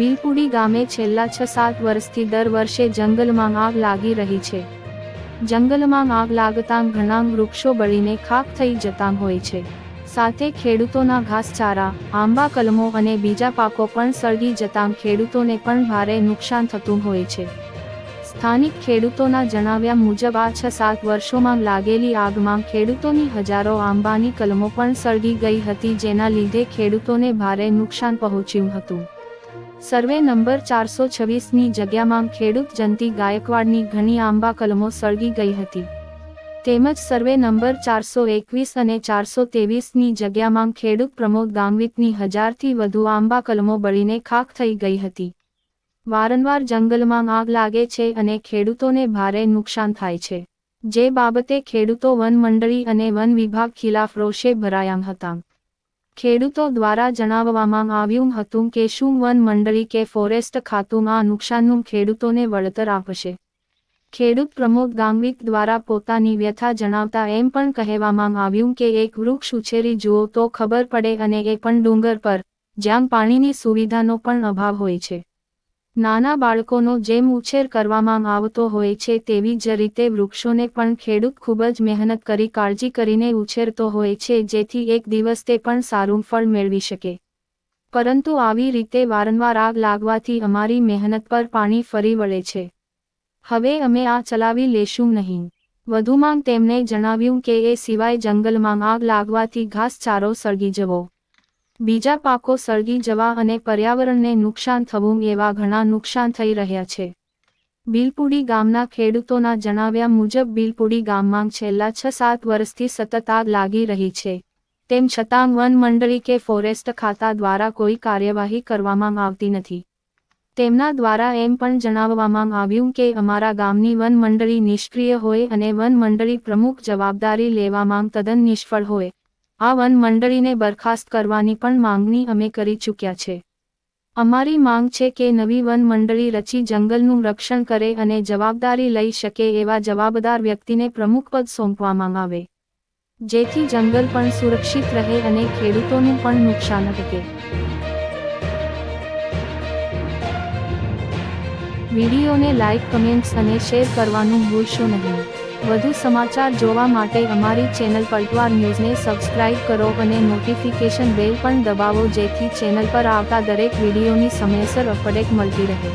બિલપુડી ગામે છેલ્લા છ સાત વર્ષથી દર વર્ષે જંગલમાં આગ લાગી રહી છે. જંગલમાં આગ લાગતાં ઘણા વૃક્ષો બળીને ખાક થઈ જતાં હોય છે. સાથે ખેડૂતોના ઘાસચારા, આંબા કલમો અને બીજા પાકો પણ સળગી જતાં ખેડૂતોને પણ ભારે નુકસાન થતું હોય છે. સ્થાનિક ખેડૂતોના જણાવ્યા મુજબ આ છ સાત વર્ષોમાં લાગેલી આગમાં ખેડૂતોની હજારો આંબાની કલમો પણ સળગી ગઈ હતી જેના લીધે ખેડૂતોને ભારે નુકસાન પહોંચ્યું હતું. સર્વે નંબર ચારસો છવ્વીસની જગ્યામાં ખેડૂત જંતી ગાયકવાડની ઘણી આંબા કલમો સળગી ગઈ હતી. તેમજ સર્વે નંબર ચારસો એકવીસ અને ચારસો ત્રેવીસની જગ્યામાં ખેડૂત પ્રમોદ ગામવિતની હજારથી વધુ આંબા કલમો બળીને ખાક થઈ ગઈ હતી. વારંવાર જંગલમાં આગ લાગે છે અને ખેડૂતોને ભારે નુકસાન થાય છે. જે બાબતે ખેડૂતો વન મંડળી અને વન વિભાગ ખિલાફ રોષે ભરાયા હતા. ખેડૂતો દ્વારા જણાવવામાં આવ્યું હતું કે શું વન મંડળી કે ફોરેસ્ટ ખાતું આ નુકસાનનું ખેડૂતોને વળતર આપશે. ખેડૂત પ્રમોદ ગાંગવિક દ્વારા પોતાની વ્યથા જણાવતા એમ પણ કહેવામાં આવ્યું કે એક વૃક્ષ ઉછેરી જુઓ તો ખબર પડે અને એ પણ ડુંગર પર, જ્યાં પાણીની સુવિધાનો પણ અભાવ હોય છે. નાના બાળકોનો જેમ ઉછેર કરવામાં આવતો હોય છે તેવી જ રીતે વૃક્ષોને પણ ખેડૂત ખૂબ જ મહેનત કરી કાળજી કરીને ઉછેરતો હોય છે જેથી એક દિવસ તે પણ સારું ફળ મેળવી શકે. પરંતુ આવી રીતે વારંવાર આગ લાગવાથી અમારી મહેનત પર પાણી ફરી વળે છે. હવે અમે આ ચલાવી લેશું નહીં. વધુમાં તેમણે જણાવ્યું કે એ સિવાય જંગલમાં આગ લાગવાથી ઘાસચારો સળગી જવો. બીજા પાકો સળગી જવા અને પર્યાવરણને નુકસાન થવું એવા ઘણા નુકસાન થઈ રહ્યા છે. બિલપુડી ગામના ખેડૂતોના જણાવ્યા મુજબ બિલપુડી ગામમાં છેલ્લા છ સાત વર્ષથી સતત આગ લાગી રહી છે. તેમ છતાં વન મંડળી કે ફોરેસ્ટ ખાતા દ્વારા કોઈ કાર્યવાહી કરવામાં આવતી નથી. તેમના દ્વારા એમ પણ જણાવવામાં આવ્યું કે અમારા ગામની વન મંડળી નિષ્ક્રિય હોય અને વન મંડળી પ્રમુખ જવાબદારી લેવામાં તદ્દન નિષ્ફળ હોય. આ વન મંડળીને બરખાસ્ત કરવાની પણ માંગણી અમે કરી ચૂક્યા છે. અમારી માંગ છે કે નવી વન મંડળી રચી જંગલનું રક્ષણ કરે અને જવાબદારી લઈ શકે એવા જવાબદાર વ્યક્તિને પ્રમુખપદ સોંપવામાં આવે. જેથી જંગલ પણ સુરક્ષિત રહે અને ખેડૂતોનું પણ નુકસાન અટકે. વિડીયોને લાઇક કમેન્ટ્સ અને શેર કરવાનું ભૂલશો નહીં. વધુ સમાચાર જોવા માટે અમારી ચેનલ પલટવાર ન્યૂઝને સબસ્ક્રાઇબ કરો અને નોટિફિકેશન બેલ પણ દબાવો જેથી ચેનલ પર આવતા દરેક વિડીયોની સમયસર અપડેટ મળતી રહે.